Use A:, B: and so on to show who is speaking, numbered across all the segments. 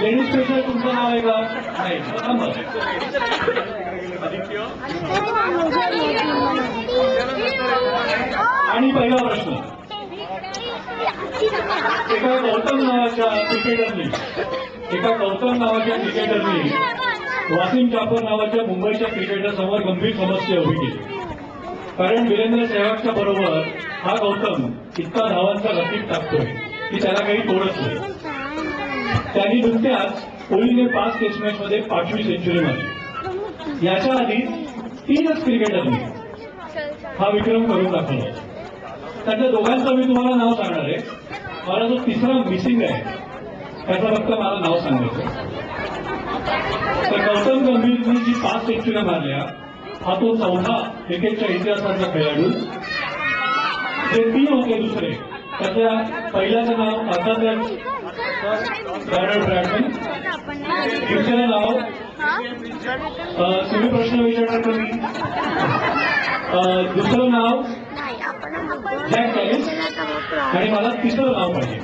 A: Ladies special तुमचं नाव आहे का नाही आणि पहिला प्रश्न. एका गौतम नावाच्या क्रिकेटरने एका गौतम नावाच्या क्रिकेटरने वासिम जाफर नावाच्या मुंबईच्या क्रिकेटरसमोर गंभीर समस्या उभी केली. कारण वीरेंद्र सेहवागच्या बरोबर हा गौतम इतका धावांचा लसीत टाकतोय की त्याला काही तोडच नाही. त्यांनी नुकत्याच कोहलीने पाच टेस्ट मॅचमध्ये पाचवी सेंचुरी मारली. याच्या आधी तीनच क्रिकेटरनी हा विक्रम करून दाखवला. त्याच्या दोघांचं मी तुम्हाला नाव सांगणार आहे. मला जो तिसरा मिसिंग आहे त्याचं फक्त मला नाव सांगायचं तर गौतम गंभीरनी जी पाच सेंचुऱ्या मारल्या हा तो चौथा क्रिकेटच्या इतिहासाचा खेळाडू. जे तीन होते दुसरे त्याच्या पहिल्याचं नाव अर्थातच बॅरड ब्रॅडमन तुम्ही प्रश्न विचारणार का मी दुसरं नाव? जॅक कॅलिस आणि मला तिसरं नाव पाहिजे.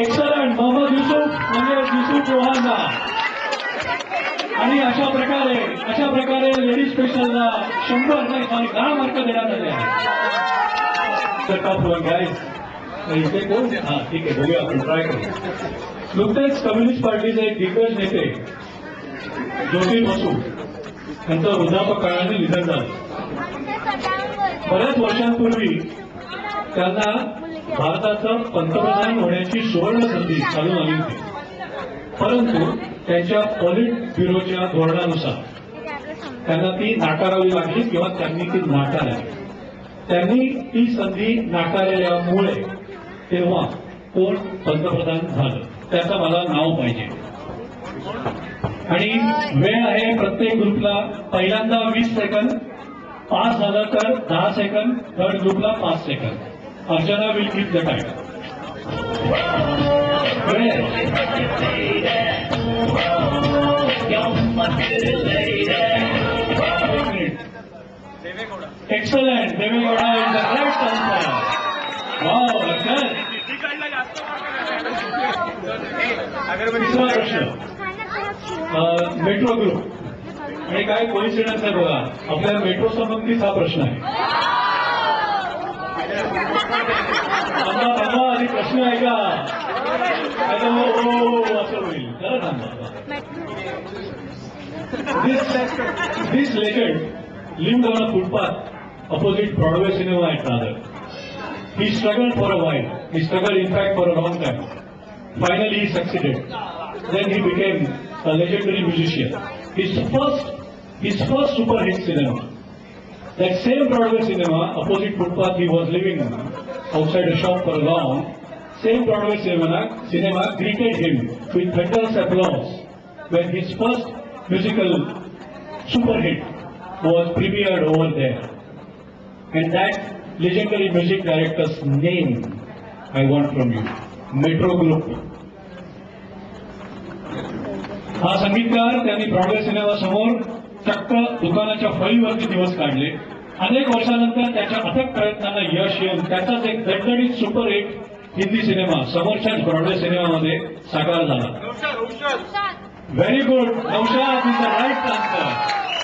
A: एक्सलंट मोहम्मद युसुफ म्हणजे युसुफ चौहानला आणि अशा प्रकारे अशा प्रकारे लेडीज स्पेशलला शंभर नाही सॉरी दहा मार्क देण्यात आले आहेत. तर टॉप वन गाईस इथे कोण? हा ठीक आहे बघूया आपण ट्राय करू. नुकतेच कम्युनिस्ट पार्टीचे एक दिग्गज नेते ज्योती बसू यांचं वृद्धापकाळाने निधन झालं. बऱ्याच वर्षांपूर्वी त्यांना भारताचं पंतप्रधान होण्याची सुवर्ण संधी चालून आली होती. परंतु त्यांच्या पॉलिट ब्युरोच्या धोरणानुसार त्यांना ती नाकारावी लागली किंवा त्यांनी ती नाकारली. त्यांनी ती संधी नाकारल्यामुळे तेव्हा कोण पंतप्रधान झालं? त्याचं मला नाव पाहिजे. आणि वेळ आहे प्रत्येक ग्रुपला. पहिल्यांदा वीस सेकंद पास झालं तर दहा सेकंद थर्ड ग्रुपला पाच second. Archana will keep the time excellent Deve Gowda is the right metro group आणि काय कोइन्सिडन्स आहे बघा. आपल्या मेट्रो संबंधीच हा प्रश्न आहे. थांबा थांबा आधी प्रश्न आहे का असं होईल. खरं थांबा दिस this legend lived on a footpath opposite Broadway. He struggled for a while. He struggled, in fact, for a long time. Finally, he succeeded. Then he became a legendary musician. His first, his first super hit cinema. That same Broadway cinema, opposite footpath, he was living outside a shop for a long. Same Broadway cinema, cinema greeted him with thunderous applause when his first musical super hit was premiered over there. And that legendary music director's name I want from you. Metro Group. हा संगीतकार त्यांनी Broadway cinema समोर चक्क दुकानाच्या फळीवरती दिवस काढले. अनेक वर्षानंतर त्याच्या अथक प्रयत्नांना यश येऊन त्याचाच एक दणदणीत सुपर हिट हिंदी सिनेमा समोरच्याच ब्रॉडवे सिनेमामध्ये साकार झाला. Very good Naushad is the right answer